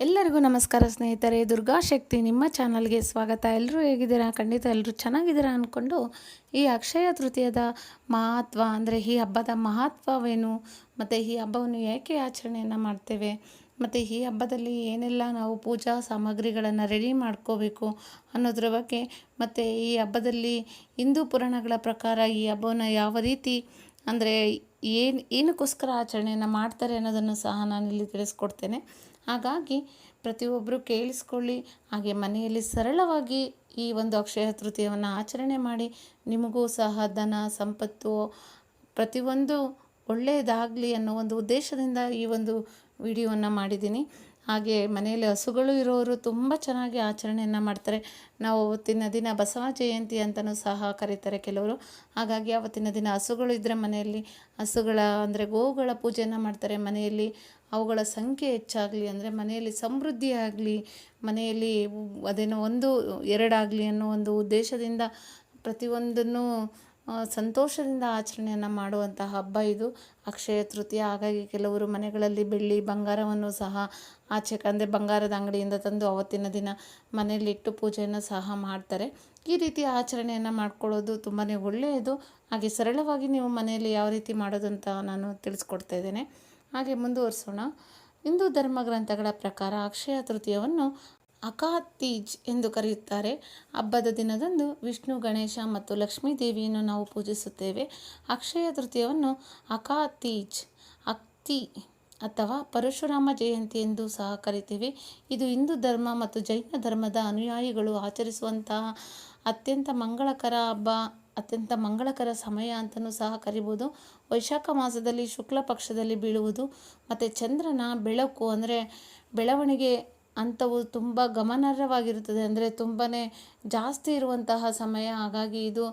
ಎಲ್ಲರಿಗೂ ನಮಸ್ಕಾರ ಸ್ನೇಹಿತರೆ, ದುರ್ಗಾ ಶಕ್ತಿ ನಿಮ್ಮ ಚಾನಲ್ಗೆ ಸ್ವಾಗತ. ಎಲ್ಲರೂ ಹೇಗಿದ್ದೀರಾ? ಖಂಡಿತ ಎಲ್ಲರೂ ಚೆನ್ನಾಗಿದ್ದೀರಾ ಅಂದ್ಕೊಂಡು ಈ ಅಕ್ಷಯ ತೃತೀಯದ ಮಹತ್ವ ಅಂದರೆ ಈ ಹಬ್ಬದ ಮಹತ್ವವೇನು, ಮತ್ತು ಈ ಹಬ್ಬವನ್ನು ಏಕೆ ಆಚರಣೆಯನ್ನು ಮಾಡ್ತೇವೆ, ಮತ್ತು ಈ ಹಬ್ಬದಲ್ಲಿ ಏನೆಲ್ಲ ನಾವು ಪೂಜಾ ಸಾಮಗ್ರಿಗಳನ್ನು ರೆಡಿ ಮಾಡ್ಕೋಬೇಕು ಅನ್ನೋದ್ರ ಬಗ್ಗೆ, ಮತ್ತು ಈ ಹಬ್ಬದಲ್ಲಿ ಹಿಂದೂ ಪುರಾಣಗಳ ಪ್ರಕಾರ ಈ ಹಬ್ಬವನ್ನು ಯಾವ ರೀತಿ ಅಂದರೆ ಏನು, ಏನಕ್ಕೋಸ್ಕರ ಆಚರಣೆಯನ್ನು ಮಾಡ್ತಾರೆ ಅನ್ನೋದನ್ನು ಸಹ ನಾನಿಲ್ಲಿ ತಿಳಿಸ್ಕೊಡ್ತೇನೆ. ಹಾಗಾಗಿ ಪ್ರತಿಯೊಬ್ಬರು ಕೇಳಿಸ್ಕೊಳ್ಳಿ, ಹಾಗೆ ಮನೆಯಲ್ಲಿ ಸರಳವಾಗಿ ಈ ಒಂದು ಅಕ್ಷಯ ತೃತೀಯವನ್ನು ಆಚರಣೆ ಮಾಡಿ, ನಿಮಗೂ ಸಹ ಧನ, ಸಂಪತ್ತು, ಪ್ರತಿಯೊಂದು ಒಳ್ಳೆಯದಾಗಲಿ ಅನ್ನೋ ಒಂದು ಉದ್ದೇಶದಿಂದ ಈ ಒಂದು ವಿಡಿಯೋವನ್ನು ಮಾಡಿದ್ದೀನಿ. ಹಾಗೆ ಮನೆಯಲ್ಲಿ ಹಸುಗಳು ಇರೋರು ತುಂಬ ಚೆನ್ನಾಗಿ ಆಚರಣೆಯನ್ನು ಮಾಡ್ತಾರೆ. ನಾವು ಅವತ್ತಿನ ದಿನ ಬಸವ ಜಯಂತಿ ಅಂತಲೂ ಸಹ ಕರೀತಾರೆ ಕೆಲವರು. ಹಾಗಾಗಿ ಅವತ್ತಿನ ದಿನ ಹಸುಗಳು ಇದ್ದರೆ ಮನೆಯಲ್ಲಿ ಹಸುಗಳ ಅಂದರೆ ಗೋವುಗಳ ಪೂಜೆಯನ್ನು ಮಾಡ್ತಾರೆ ಮನೆಯಲ್ಲಿ. ಅವುಗಳ ಸಂಖ್ಯೆ ಹೆಚ್ಚಾಗಲಿ ಅಂದರೆ ಮನೆಯಲ್ಲಿ ಸಮೃದ್ಧಿ ಆಗಲಿ, ಮನೆಯಲ್ಲಿ ಅದೇನೋ ಒಂದು, ಎರಡಾಗಲಿ ಅನ್ನೋ ಒಂದು ಉದ್ದೇಶದಿಂದ ಪ್ರತಿಯೊಂದನ್ನು ಸಂತೋಷದಿಂದ ಆಚರಣೆಯನ್ನು ಮಾಡುವಂತಹ ಹಬ್ಬ ಇದು. ಅಕ್ಷಯ ತೃತೀಯ, ಹಾಗಾಗಿ ಕೆಲವರು ಮನೆಗಳಲ್ಲಿ ಬೆಳ್ಳಿ, ಬಂಗಾರವನ್ನು ಸಹ ಆಚೆ ಅಂದರೆ ಬಂಗಾರದ ಅಂಗಡಿಯಿಂದ ತಂದು ಅವತ್ತಿನ ದಿನ ಮನೆಯಲ್ಲಿಟ್ಟು ಪೂಜೆಯನ್ನು ಸಹ ಮಾಡ್ತಾರೆ. ಈ ರೀತಿ ಆಚರಣೆಯನ್ನು ಮಾಡ್ಕೊಳ್ಳೋದು ತುಂಬಾ ಒಳ್ಳೆಯದು. ಹಾಗೆ ಸರಳವಾಗಿ ನೀವು ಮನೆಯಲ್ಲಿ ಯಾವ ರೀತಿ ಮಾಡೋದು ಅಂತ ನಾನು ತಿಳಿಸ್ಕೊಡ್ತಾ ಇದ್ದೇನೆ. ಹಾಗೆ ಮುಂದುವರಿಸೋಣ. ಹಿಂದೂ ಧರ್ಮ ಗ್ರಂಥಗಳ ಪ್ರಕಾರ ಅಕ್ಷಯ ತೃತೀಯವನ್ನು ಅಕಾತೀಜ್ ಎಂದು ಕರೆಯುತ್ತಾರೆ. ಹಬ್ಬದ ದಿನದಂದು ವಿಷ್ಣು, ಗಣೇಶ ಮತ್ತು ಲಕ್ಷ್ಮೀ ದೇವಿಯನ್ನು ನಾವು ಪೂಜಿಸುತ್ತೇವೆ. ಅಕ್ಷಯ ತೃತೀಯವನ್ನು ಅಕಾತೀಜ್ ಅಕ್ತಿ ಅಥವಾ ಪರಶುರಾಮ ಜಯಂತಿ ಎಂದು ಸಹ ಕರಿತೀವಿ. ಇದು ಹಿಂದೂ ಧರ್ಮ ಮತ್ತು ಜೈನ ಧರ್ಮದ ಅನುಯಾಯಿಗಳು ಆಚರಿಸುವಂತಹ ಅತ್ಯಂತ ಮಂಗಳಕರ ಹಬ್ಬ. ಅತ್ಯಂತ ಮಂಗಳಕರ ಸಮಯ ಅಂತಲೂ ಸಹ ಕರಿಬೋದು. ವೈಶಾಖ ಮಾಸದಲ್ಲಿ ಶುಕ್ಲ ಪಕ್ಷದಲ್ಲಿ ಬೀಳುವುದು. ಮತ್ತು ಚಂದ್ರನ ಬೆಳಕು ಅಂದರೆ ಬೆಳವಣಿಗೆ ಅಂಥವು ತುಂಬ ಗಮನಾರ್ಹವಾಗಿರುತ್ತದೆ. ಅಂದರೆ ತುಂಬಾ ಜಾಸ್ತಿ ಇರುವಂತಹ ಸಮಯ. ಹಾಗಾಗಿ ಇದು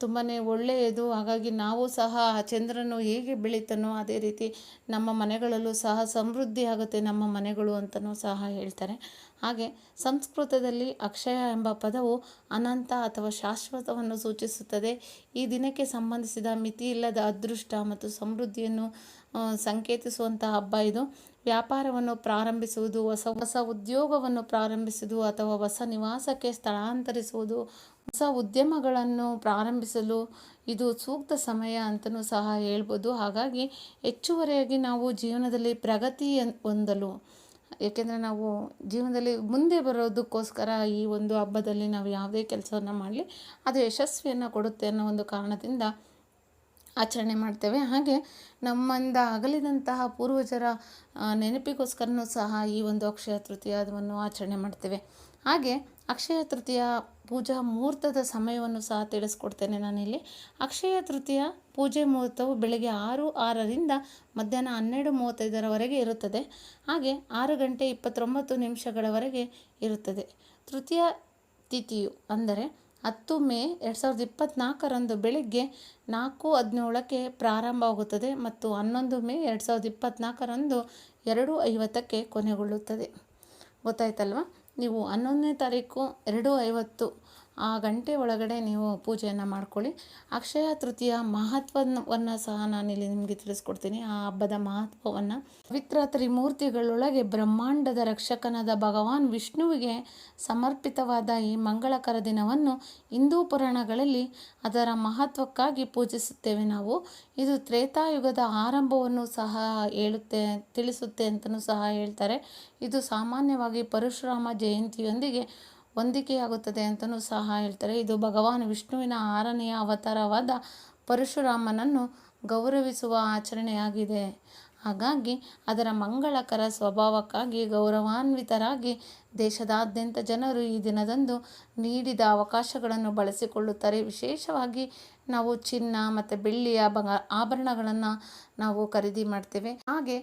ತುಂಬಾ ಒಳ್ಳೆಯದು. ಹಾಗಾಗಿ ನಾವು ಸಹ ಆ ಚಂದ್ರನು ಹೇಗೆ ಬೆಳೀತಾನೋ ಅದೇ ರೀತಿ ನಮ್ಮ ಮನೆಗಳಲ್ಲೂ ಸಹ ಸಮೃದ್ಧಿ ಆಗುತ್ತೆ ನಮ್ಮ ಮನೆಗಳು ಅಂತಲೂ ಸಹ ಹೇಳ್ತಾರೆ. ಹಾಗೆ ಸಂಸ್ಕೃತದಲ್ಲಿ ಅಕ್ಷಯ ಎಂಬ ಪದವು ಅನಂತ ಅಥವಾ ಶಾಶ್ವತವನ್ನು ಸೂಚಿಸುತ್ತದೆ. ಈ ದಿನಕ್ಕೆ ಸಂಬಂಧಿಸಿದ ಮಿತಿಯಿಲ್ಲದ ಅದೃಷ್ಟ ಮತ್ತು ಸಮೃದ್ಧಿಯನ್ನು ಸಂಕೇತಿಸುವಂಥ ಹಬ್ಬ ಇದು. ವ್ಯಾಪಾರವನ್ನು ಪ್ರಾರಂಭಿಸುವುದು, ಹೊಸ ಹೊಸ ಉದ್ಯೋಗವನ್ನು ಪ್ರಾರಂಭಿಸುವುದು ಅಥವಾ ಹೊಸ ನಿವಾಸಕ್ಕೆ ಸ್ಥಳಾಂತರಿಸುವುದು, ಹೊಸ ಉದ್ಯಮಗಳನ್ನು ಪ್ರಾರಂಭಿಸಲು ಇದು ಸೂಕ್ತ ಸಮಯ ಅಂತಲೂ ಸಹ ಹೇಳ್ಬೋದು. ಹಾಗಾಗಿ ಹೆಚ್ಚುವರಿಯಾಗಿ ನಾವು ಜೀವನದಲ್ಲಿ ಪ್ರಗತಿ ಹೊಂದಲು ಏಕೆಂದರೆ ನಾವು ಜೀವನದಲ್ಲಿ ಮುಂದೆ ಬರೋದಕ್ಕೋಸ್ಕರ ಈ ಒಂದು ಹಬ್ಬದಲ್ಲಿ ನಾವು ಯಾವುದೇ ಕೆಲಸವನ್ನು ಮಾಡಲಿ, ಅದು ಯಶಸ್ವಿಯನ್ನು ಕೊಡುತ್ತೆ ಅನ್ನೋ ಒಂದು ಕಾರಣದಿಂದ ಆಚರಣೆ ಮಾಡ್ತೇವೆ. ಹಾಗೆ ನಮ್ಮಿಂದ ಅಗಲಿದಂತಹ ಪೂರ್ವಜರ ನೆನಪಿಗೋಸ್ಕರನೂ ಸಹ ಈ ಒಂದು ಅಕ್ಷಯ ತೃತೀಯವನ್ನು ಆಚರಣೆ ಮಾಡ್ತೇವೆ. ಹಾಗೆ ಅಕ್ಷಯ ತೃತೀಯ ಪೂಜಾ ಮುಹೂರ್ತದ ಸಮಯವನ್ನು ಸಹ ತಿಳಿಸ್ಕೊಡ್ತೇನೆ ನಾನಿಲ್ಲಿ. ಅಕ್ಷಯ ತೃತೀಯ ಪೂಜೆ ಮುಹೂರ್ತವು ಬೆಳಗ್ಗೆ ಆರು, ಆರರಿಂದ ಮಧ್ಯಾಹ್ನ ಹನ್ನೆರಡು ಮೂವತ್ತೈದರವರೆಗೆ ಇರುತ್ತದೆ. ಹಾಗೆ ಆರು ಗಂಟೆ ಇಪ್ಪತ್ತೊಂಬತ್ತು ನಿಮಿಷಗಳವರೆಗೆ ಇರುತ್ತದೆ. ತೃತೀಯ ತಿಥಿಯು ಅಂದರೆ ಹತ್ತು ಮೇ ಎರಡು ಸಾವಿರದ ಇಪ್ಪತ್ತ್ನಾಲ್ಕರಂದು ಬೆಳಗ್ಗೆ ನಾಲ್ಕು ಹದಿನೇಳಕ್ಕೆ ಪ್ರಾರಂಭವಾಗುತ್ತದೆ ಮತ್ತು ಹನ್ನೊಂದು ಮೇ ಎರಡು ಸಾವಿರದ ಇಪ್ಪತ್ತ್ನಾಲ್ಕರಂದು ಎರಡು ಐವತ್ತಕ್ಕೆ ಕೊನೆಗೊಳ್ಳುತ್ತದೆ. ಗೊತ್ತಾಯ್ತಲ್ವ? ನೀವು ಹನ್ನೊಂದನೇ ತಾರೀಕು ಎರಡು ಐವತ್ತು ಆ ಗಂಟೆ ಒಳಗಡೆ ನೀವು ಪೂಜೆಯನ್ನು ಮಾಡ್ಕೊಳ್ಳಿ. ಅಕ್ಷಯ ತೃತೀಯ ಮಹತ್ವವನ್ನು ಸಹ ನಾನಿಲ್ಲಿ ನಿಮಗೆ ತಿಳಿಸ್ಕೊಡ್ತೀನಿ. ಆ ಹಬ್ಬದ ಮಹತ್ವವನ್ನು ಪವಿತ್ರ ತ್ರಿಮೂರ್ತಿಗಳೊಳಗೆ ಬ್ರಹ್ಮಾಂಡದ ರಕ್ಷಕನಾದ ಭಗವಾನ್ ವಿಷ್ಣುವಿಗೆ ಸಮರ್ಪಿತವಾದ ಈ ಮಂಗಳಕರ ದಿನವನ್ನು ಹಿಂದೂ ಪುರಾಣಗಳಲ್ಲಿ ಅದರ ಮಹತ್ವಕ್ಕಾಗಿ ಪೂಜಿಸುತ್ತೇವೆ ನಾವು. ಇದು ತ್ರೇತಾಯುಗದ ಆರಂಭವನ್ನು ಸಹ ಹೇಳುತ್ತೆ, ತಿಳಿಸುತ್ತೆ ಅಂತಲೂ ಸಹ ಹೇಳ್ತಾರೆ. ಇದು ಸಾಮಾನ್ಯವಾಗಿ ಪರಶುರಾಮ ಜಯಂತಿಯೊಂದಿಗೆ ಹೊಂದಿಕೆಯಾಗುತ್ತದೆ ಅಂತಲೂ ಸಹ ಹೇಳ್ತಾರೆ. ಇದು ಭಗವಾನ್ ವಿಷ್ಣುವಿನ ಆರನೆಯ ಅವತಾರವಾದ ಪರಶುರಾಮನನ್ನು ಗೌರವಿಸುವ ಆಚರಣೆಯಾಗಿದೆ. ಹಾಗಾಗಿ ಅದರ ಮಂಗಳಕರ ಸ್ವಭಾವಕ್ಕಾಗಿ ಗೌರವಾನ್ವಿತರಾಗಿ ದೇಶದಾದ್ಯಂತ ಜನರು ಈ ದಿನದಂದು ನೀಡಿದ ಅವಕಾಶಗಳನ್ನು ಬಳಸಿಕೊಳ್ಳುತ್ತಾರೆ. ವಿಶೇಷವಾಗಿ ನಾವು ಚಿನ್ನ ಮತ್ತು ಬೆಳ್ಳಿಯ ಆಭರಣಗಳನ್ನು ನಾವು ಖರೀದಿ ಮಾಡ್ತೇವೆ. ಹಾಗೆ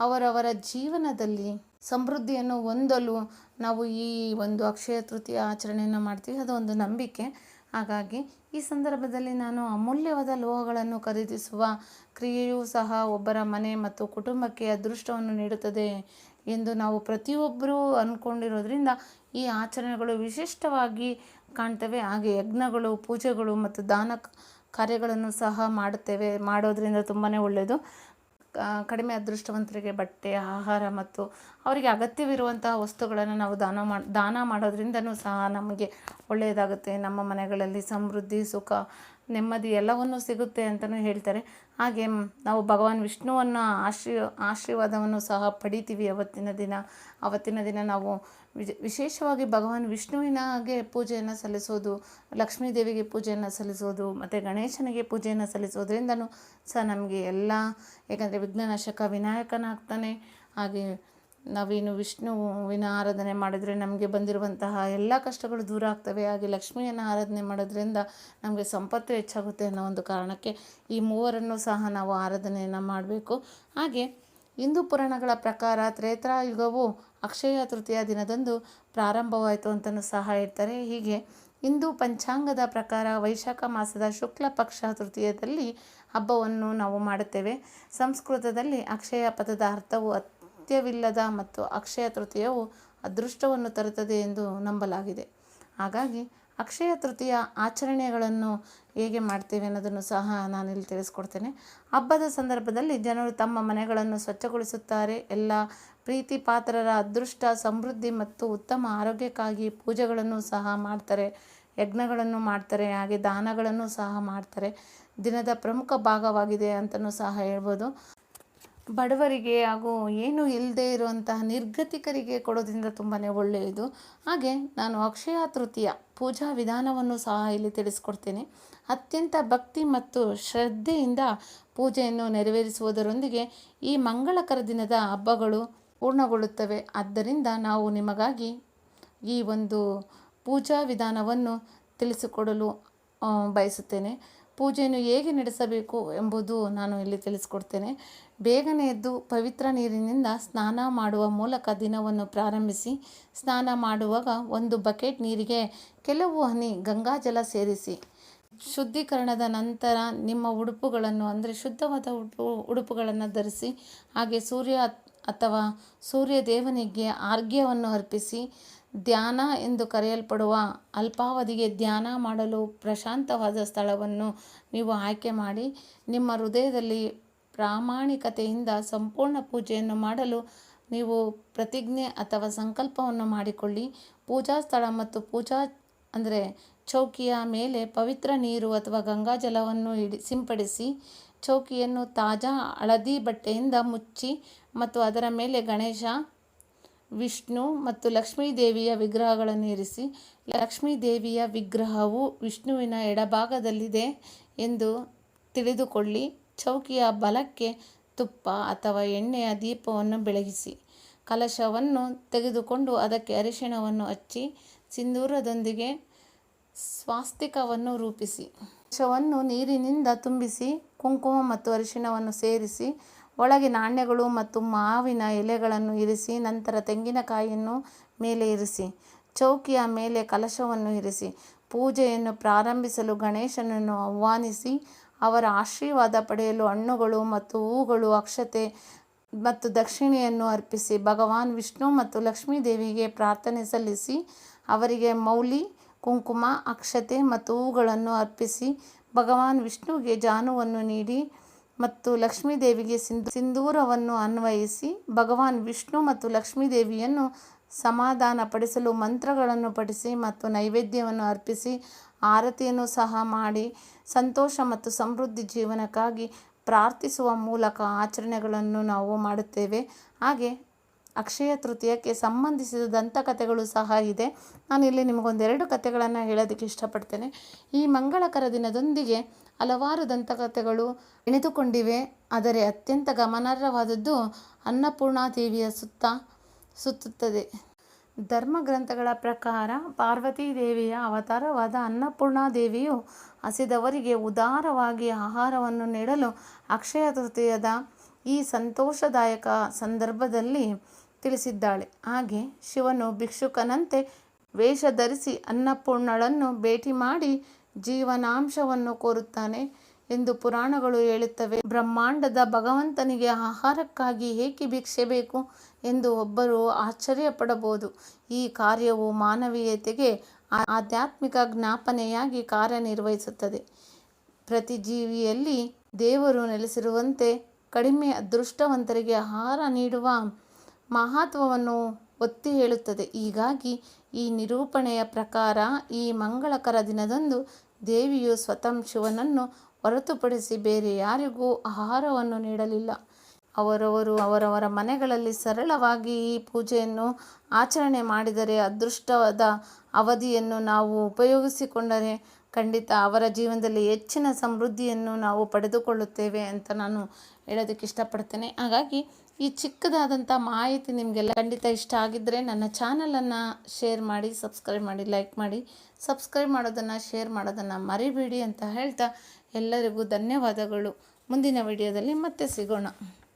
ಅವರವರ ಜೀವನದಲ್ಲಿ ಸಮೃದ್ಧಿಯನ್ನು ಹೊಂದಲು ನಾವು ಈ ಒಂದು ಅಕ್ಷಯ ತೃತೀಯ ಆಚರಣೆಯನ್ನು ಮಾಡ್ತೀವಿ. ಅದು ಒಂದು ನಂಬಿಕೆ. ಹಾಗಾಗಿ ಈ ಸಂದರ್ಭದಲ್ಲಿ ನಾನು ಅಮೂಲ್ಯವಾದ ಲೋಹಗಳನ್ನು ಖರೀದಿಸುವ ಕ್ರಿಯೆಯೂ ಸಹ ಒಬ್ಬರ ಮನೆ ಮತ್ತು ಕುಟುಂಬಕ್ಕೆ ಅದೃಷ್ಟವನ್ನು ನೀಡುತ್ತದೆ ಎಂದು ನಾವು ಪ್ರತಿಯೊಬ್ಬರೂ ಅಂದ್ಕೊಂಡಿರೋದ್ರಿಂದ ಈ ಆಚರಣೆಗಳು ವಿಶಿಷ್ಟವಾಗಿ ಕಾಣ್ತವೆ. ಹಾಗೆ ಯಜ್ಞಗಳು, ಪೂಜೆಗಳು ಮತ್ತು ದಾನ ಕಾರ್ಯಗಳನ್ನು ಸಹ ಮಾಡುತ್ತೇವೆ. ಮಾಡೋದರಿಂದ ತುಂಬಾ ಒಳ್ಳೆಯದು. ಕಡಿಮೆ ಅದೃಷ್ಟವಂತರಿಗೆ ಬಟ್ಟೆ, ಆಹಾರ ಮತ್ತು ಅವರಿಗೆ ಅಗತ್ಯವಿರುವಂತಹ ವಸ್ತುಗಳನ್ನು ನಾವು ದಾನ ಮಾಡಿ, ದಾನ ಮಾಡೋದ್ರಿಂದನೂ ಸಹ ನಮಗೆ ಒಳ್ಳೆಯದಾಗುತ್ತೆ. ನಮ್ಮ ಮನೆಗಳಲ್ಲಿ ಸಮೃದ್ಧಿ, ಸುಖ, ನೆಮ್ಮದಿ ಎಲ್ಲವನ್ನೂ ಸಿಗುತ್ತೆ ಅಂತಲೂ ಹೇಳ್ತಾರೆ. ಹಾಗೆ ನಾವು ಭಗವಾನ್ ವಿಷ್ಣುವನ್ನು ಆಶೀ, ಆಶೀರ್ವಾದವನ್ನು ಸಹ ಪಡಿತೀವಿ ಅವತ್ತಿನ ದಿನ. ಅವತ್ತಿನ ದಿನ ನಾವು ವಿಶೇಷವಾಗಿ ಭಗವಾನ್ ವಿಷ್ಣುವಿನಾಗೆ ಪೂಜೆಯನ್ನು ಸಲ್ಲಿಸೋದು, ಲಕ್ಷ್ಮೀ ದೇವಿಗೆ ಪೂಜೆಯನ್ನು ಸಲ್ಲಿಸೋದು, ಮತ್ತು ಗಣೇಶನಿಗೆ ಪೂಜೆಯನ್ನು ಸಲ್ಲಿಸೋದ್ರಿಂದನೂ ಸಹ ನಮಗೆ ಎಲ್ಲ, ಏಕೆಂದರೆ ವಿಘ್ನನಾಶಕ ವಿನಾಯಕನಾಗ್ತಾನೆ. ಹಾಗೆ ನಾವೇನು ವಿಷ್ಣುವಿನ ಆರಾಧನೆ ಮಾಡಿದರೆ ನಮಗೆ ಬಂದಿರುವಂತಹ ಎಲ್ಲ ಕಷ್ಟಗಳು ದೂರ ಆಗ್ತವೆ. ಹಾಗೆ ಲಕ್ಷ್ಮಿಯನ್ನು ಆರಾಧನೆ ಮಾಡೋದ್ರಿಂದ ನಮಗೆ ಸಂಪತ್ತು ಹೆಚ್ಚಾಗುತ್ತೆ ಅನ್ನೋ ಒಂದು ಕಾರಣಕ್ಕೆ ಈ ಮೂವರನ್ನು ಸಹ ನಾವು ಆರಾಧನೆಯನ್ನು ಮಾಡಬೇಕು. ಹಾಗೆ ಹಿಂದೂ ಪುರಾಣಗಳ ಪ್ರಕಾರ ತ್ರೇತಾಯುಗವು ಅಕ್ಷಯ ತೃತೀಯ ದಿನದಂದು ಪ್ರಾರಂಭವಾಯಿತು ಅಂತಲೂ ಸಹ ಹೇಳ್ತಾರೆ. ಹೀಗೆ ಹಿಂದೂ ಪಂಚಾಂಗದ ಪ್ರಕಾರ ವೈಶಾಖ ಮಾಸದ ಶುಕ್ಲ ಪಕ್ಷ ತೃತೀಯದಲ್ಲಿ ಹಬ್ಬವನ್ನು ನಾವು ಮಾಡುತ್ತೇವೆ. ಸಂಸ್ಕೃತದಲ್ಲಿ ಅಕ್ಷಯ ಪದದ ಅರ್ಥವು ಅತ್ಯವಿಲ್ಲದ ಮತ್ತು ಅಕ್ಷಯ ತೃತೀಯವು ಅದೃಷ್ಟವನ್ನು ತರುತ್ತದೆ ಎಂದು ನಂಬಲಾಗಿದೆ. ಹಾಗಾಗಿ ಅಕ್ಷಯ ತೃತೀಯ ಆಚರಣೆಗಳನ್ನು ಹೇಗೆ ಮಾಡ್ತೇವೆ ಅನ್ನೋದನ್ನು ಸಹ ನಾನಿಲ್ಲಿ ತಿಳಿಸ್ಕೊಡ್ತೇನೆ. ಹಬ್ಬದ ಸಂದರ್ಭದಲ್ಲಿ ಜನರು ತಮ್ಮ ಮನೆಗಳನ್ನು ಸ್ವಚ್ಛಗೊಳಿಸುತ್ತಾರೆ. ಎಲ್ಲ ಪ್ರೀತಿ ಪಾತ್ರರ ಅದೃಷ್ಟ, ಸಮೃದ್ಧಿ ಮತ್ತು ಉತ್ತಮ ಆರೋಗ್ಯಕ್ಕಾಗಿ ಪೂಜೆಗಳನ್ನು ಸಹ ಮಾಡ್ತಾರೆ, ಯಜ್ಞಗಳನ್ನು ಮಾಡ್ತಾರೆ, ಹಾಗೆ ದಾನಗಳನ್ನು ಸಹ ಮಾಡ್ತಾರೆ. ದಿನದ ಪ್ರಮುಖ ಭಾಗವಾಗಿದೆ ಅಂತಲೂ ಸಹ ಹೇಳ್ಬೋದು. ಬಡವರಿಗೆ ಹಾಗೂ ಏನು ಇಲ್ಲದೆ ಇರುವಂತಹ ನಿರ್ಗತಿಕರಿಗೆ ಕೊಡೋದ್ರಿಂದ ತುಂಬಾ ಒಳ್ಳೆಯದು ಹಾಗೆ ನಾನು ಅಕ್ಷಯ ತೃತೀಯ ಪೂಜಾ ವಿಧಾನವನ್ನು ಸಹ ಇಲ್ಲಿ ತಿಳಿಸ್ಕೊಡ್ತೀನಿ. ಅತ್ಯಂತ ಭಕ್ತಿ ಮತ್ತು ಶ್ರದ್ಧೆಯಿಂದ ಪೂಜೆಯನ್ನು ನೆರವೇರಿಸುವುದರೊಂದಿಗೆ ಈ ಮಂಗಳಕರ ದಿನದ ಹಬ್ಬಗಳು ಪೂರ್ಣಗೊಳ್ಳುತ್ತವೆ. ಆದ್ದರಿಂದ ನಾವು ನಿಮಗಾಗಿ ಈ ಒಂದು ಪೂಜಾ ವಿಧಾನವನ್ನು ತಿಳಿಸಿಕೊಡಲು ಬಯಸುತ್ತೇನೆ. ಪೂಜೆಯನ್ನು ಹೇಗೆ ನಡೆಸಬೇಕು ಎಂಬುದು ನಾನು ಇಲ್ಲಿ ತಿಳಿಸ್ಕೊಡ್ತೇನೆ. ಬೇಗನೆ ಎದ್ದು ಪವಿತ್ರ ನೀರಿನಿಂದ ಸ್ನಾನ ಮಾಡುವ ಮೂಲಕ ದಿನವನ್ನು ಪ್ರಾರಂಭಿಸಿ, ಸ್ನಾನ ಮಾಡುವಾಗ ಒಂದು ಬಕೆಟ್ ನೀರಿಗೆ ಕೆಲವು ಹನಿ ಗಂಗಾಜಲ ಸೇರಿಸಿ, ಶುದ್ಧೀಕರಣದ ನಂತರ ನಿಮ್ಮ ಉಡುಪುಗಳನ್ನು, ಅಂದರೆ ಶುದ್ಧವಾದ ಉಡುಪು, ಉಡುಪುಗಳನ್ನು ಧರಿಸಿ, ಹಾಗೆ ಸೂರ್ಯ ಅಥವಾ ಸೂರ್ಯ ದೇವನಿಗೆ ಆರ್ಘ್ಯವನ್ನು ಅರ್ಪಿಸಿ ಧ್ಯಾನ ಎಂದು ಕರೆಯಲ್ಪಡುವ ಅಲ್ಪಾವಧಿಗೆ ಧ್ಯಾನ ಮಾಡಲು ಪ್ರಶಾಂತವಾದ ಸ್ಥಳವನ್ನು ನೀವು ಆಯ್ಕೆ ಮಾಡಿ ನಿಮ್ಮ ಹೃದಯದಲ್ಲಿ ಪ್ರಾಮಾಣಿಕತೆಯಿಂದ ಸಂಪೂರ್ಣ ಪೂಜೆಯನ್ನು ಮಾಡಲು ನೀವು ಪ್ರತಿಜ್ಞೆ ಅಥವಾ ಸಂಕಲ್ಪವನ್ನು ಮಾಡಿಕೊಳ್ಳಿ. ಪೂಜಾ ಸ್ಥಳ ಮತ್ತು ಪೂಜಾ, ಅಂದರೆ ಚೌಕಿಯ ಮೇಲೆ ಪವಿತ್ರ ನೀರು ಅಥವಾ ಗಂಗಾಜಲವನ್ನು ಇಡಿ, ಸಿಂಪಡಿಸಿ ಚೌಕಿಯನ್ನು ತಾಜಾ ಹಳದಿ ಬಟ್ಟೆಯಿಂದ ಮುಚ್ಚಿ ಮತ್ತು ಅದರ ಮೇಲೆ ಗಣೇಶ, ವಿಷ್ಣು ಮತ್ತು ಲಕ್ಷ್ಮೀ ದೇವಿಯ ವಿಗ್ರಹಗಳನ್ನು ಇರಿಸಿ ಲಕ್ಷ್ಮೀ ದೇವಿಯ ವಿಗ್ರಹವು ವಿಷ್ಣುವಿನ ಎಡಭಾಗದಲ್ಲಿದೆ ಎಂದು ತಿಳಿದುಕೊಳ್ಳಿ. ಚೌಕಿಯ ಬಲಕ್ಕೆ ತುಪ್ಪ ಅಥವಾ ಎಣ್ಣೆಯ ದೀಪವನ್ನು ಬೆಳಗಿಸಿ. ಕಲಶವನ್ನು ತೆಗೆದುಕೊಂಡು ಅದಕ್ಕೆ ಅರಿಶಿಣವನ್ನು ಹಚ್ಚಿ, ಸಿಂಧೂರದೊಂದಿಗೆ ಸ್ವಾಸ್ತಿಕವನ್ನು ರೂಪಿಸಿ. ಕಲಶವನ್ನು ನೀರಿನಿಂದ ತುಂಬಿಸಿ, ಕುಂಕುಮ ಮತ್ತು ಅರಿಶಿಣವನ್ನು ಸೇರಿಸಿ, ಒಳಗೆ ನಾಣ್ಯಗಳು ಮತ್ತು ಮಾವಿನ ಎಲೆಗಳನ್ನು ಇರಿಸಿ, ನಂತರ ತೆಂಗಿನಕಾಯಿಯನ್ನು ಮೇಲೆ ಇರಿಸಿ, ಚೌಕಿಯ ಮೇಲೆ ಕಲಶವನ್ನು ಇರಿಸಿ, ಪೂಜೆಯನ್ನು ಪ್ರಾರಂಭಿಸಲು ಗಣೇಶನನ್ನು ಆಹ್ವಾನಿಸಿ, ಅವರ ಆಶೀರ್ವಾದ ಪಡೆಯಲು ಹಣ್ಣುಗಳು ಮತ್ತು ಹೂಗಳು ಅಕ್ಷತೆ ಮತ್ತು ದಕ್ಷಿಣೆಯನ್ನು ಅರ್ಪಿಸಿ, ಭಗವಾನ್ ವಿಷ್ಣು ಮತ್ತು ಲಕ್ಷ್ಮೀ ದೇವಿಗೆ ಪ್ರಾರ್ಥನೆ ಸಲ್ಲಿಸಿ, ಅವರಿಗೆ ಮೌಲಿ ಕುಂಕುಮ, ಅಕ್ಷತೆ ಮತ್ತು ಹೂಗಳನ್ನು ಅರ್ಪಿಸಿ ಭಗವಾನ್ ವಿಷ್ಣುವಿಗೆ ಜಾನುವನ್ನು ನೀಡಿ ಮತ್ತು ಲಕ್ಷ್ಮೀದೇವಿಗೆ ಸಿಂಧು ಸಿಂಧೂ ಸಿಂಧೂರವನ್ನು ಅನ್ವಯಿಸಿ ಭಗವಾನ್ ವಿಷ್ಣು ಮತ್ತು ಲಕ್ಷ್ಮೀದೇವಿಯನ್ನು ಸಮಾಧಾನಪಡಿಸಲು ಮಂತ್ರಗಳನ್ನು ಪಠಿಸಿ ಮತ್ತು ನೈವೇದ್ಯವನ್ನು ಅರ್ಪಿಸಿ ಆರತಿಯನ್ನು ಸಹ ಮಾಡಿ ಸಂತೋಷ ಮತ್ತು ಸಮೃದ್ಧಿ ಜೀವನಕ್ಕಾಗಿ ಪ್ರಾರ್ಥಿಸುವ ಮೂಲಕ ಆಚರಣೆಗಳನ್ನು ನಾವು ಮಾಡುತ್ತೇವೆ. ಹಾಗೆ ಅಕ್ಷಯ ತೃತೀಯಕ್ಕೆ ಸಂಬಂಧಿಸಿದ ದಂತಕಥೆಗಳು ಸಹ ಇದೆ. ನಾನಿಲ್ಲಿ ನಿಮಗೊಂದೆರಡು ಕಥೆಗಳನ್ನು ಹೇಳೋದಕ್ಕೆ ಇಷ್ಟಪಡ್ತೇನೆ. ಈ ಮಂಗಳಕರ ದಿನದೊಂದಿಗೆ ಹಲವಾರು ದಂತಕಥೆಗಳು ಎಣೆದುಕೊಂಡಿವೆ. ಆದರೆ ಅತ್ಯಂತ ಗಮನಾರ್ಹವಾದದ್ದು ಅನ್ನಪೂರ್ಣಾ ದೇವಿಯ ಸುತ್ತ ಸುತ್ತುತ್ತದೆ. ಧರ್ಮ ಗ್ರಂಥಗಳ ಪ್ರಕಾರ ಪಾರ್ವತೀ ದೇವಿಯ ಅವತಾರವಾದ ಅನ್ನಪೂರ್ಣಾ ದೇವಿಯು ಹಸಿದವರಿಗೆ ಉದಾರವಾಗಿ ಆಹಾರವನ್ನು ನೀಡಲು ಅಕ್ಷಯ ತೃತೀಯದ ಈ ಸಂತೋಷದಾಯಕ ಸಂದರ್ಭದಲ್ಲಿ ತಿಳಿಸಿದ್ದಾಳೆ. ಹಾಗೆ ಶಿವನು ಭಿಕ್ಷುಕನಂತೆ ವೇಷ ಧರಿಸಿ ಅನ್ನಪೂರ್ಣಳನ್ನು ಭೇಟಿ ಮಾಡಿ ಜೀವನಾಂಶವನ್ನು ಕೋರುತ್ತಾನೆ ಎಂದು ಪುರಾಣಗಳು ಹೇಳುತ್ತವೆ. ಬ್ರಹ್ಮಾಂಡದ ಭಗವಂತನಿಗೆ ಆಹಾರಕ್ಕಾಗಿ ಏಕೆ ಭಿಕ್ಷೆ ಬೇಕು ಎಂದು ಒಬ್ಬರು ಆಶ್ಚರ್ಯಪಡಬಹುದು. ಈ ಕಾರ್ಯವು ಮಾನವೀಯತೆಗೆ ಆಧ್ಯಾತ್ಮಿಕ ಜ್ಞಾಪನೆಯಾಗಿ ಕಾರ್ಯನಿರ್ವಹಿಸುತ್ತದೆ. ಪ್ರತಿ ಜೀವಿಯಲ್ಲಿ ದೇವರು ನೆಲೆಸಿರುವಂತೆ ಕಡಿಮೆ ಅದೃಷ್ಟವಂತರಿಗೆ ಆಹಾರ ನೀಡುವ ಮಹತ್ವವನ್ನು ಒತ್ತಿ ಹೇಳುತ್ತದೆ. ಹೀಗಾಗಿ ಈ ನಿರೂಪಣೆಯ ಪ್ರಕಾರ ಈ ಮಂಗಳಕರ ದಿನದಂದು ದೇವಿಯು ಸ್ವತಃ ಶಿವನನ್ನು ಹೊರತುಪಡಿಸಿ ಬೇರೆ ಯಾರಿಗೂ ಆಹಾರವನ್ನು ನೀಡಲಿಲ್ಲ. ಅವರವರು ಅವರವರ ಮನೆಗಳಲ್ಲಿ ಸರಳವಾಗಿ ಈ ಪೂಜೆಯನ್ನು ಆಚರಣೆ ಮಾಡಿದರೆ ಅದೃಷ್ಟವಾದ ಅವಧಿಯನ್ನು ನಾವು ಉಪಯೋಗಿಸಿಕೊಂಡರೆ ಖಂಡಿತ ಅವರ ಜೀವನದಲ್ಲಿ ಹೆಚ್ಚಿನ ಸಮೃದ್ಧಿಯನ್ನು ನಾವು ಪಡೆದುಕೊಳ್ಳುತ್ತೇವೆ ಅಂತ ನಾನು ಹೇಳೋದಕ್ಕೆ ಇಷ್ಟಪಡ್ತೇನೆ. ಹಾಗಾಗಿ ಈ ಚಿಕ್ಕದಾದಂಥ ಮಾಹಿತಿ ನಿಮಗೆಲ್ಲ ಖಂಡಿತ ಇಷ್ಟ ಆಗಿದ್ದರೆ ನನ್ನ ಚಾನಲನ್ನು ಶೇರ್ ಮಾಡಿ ಸಬ್ಸ್ಕ್ರೈಬ್ ಮಾಡಿ ಲೈಕ್ ಮಾಡಿ. ಸಬ್ಸ್ಕ್ರೈಬ್ ಮಾಡೋದನ್ನು ಶೇರ್ ಮಾಡೋದನ್ನು ಮರಿಬೇಡಿ ಅಂತ ಹೇಳ್ತಾ ಎಲ್ಲರಿಗೂ ಧನ್ಯವಾದಗಳು. ಮುಂದಿನ ವಿಡಿಯೋದಲ್ಲಿ ಮತ್ತೆ ಸಿಗೋಣ.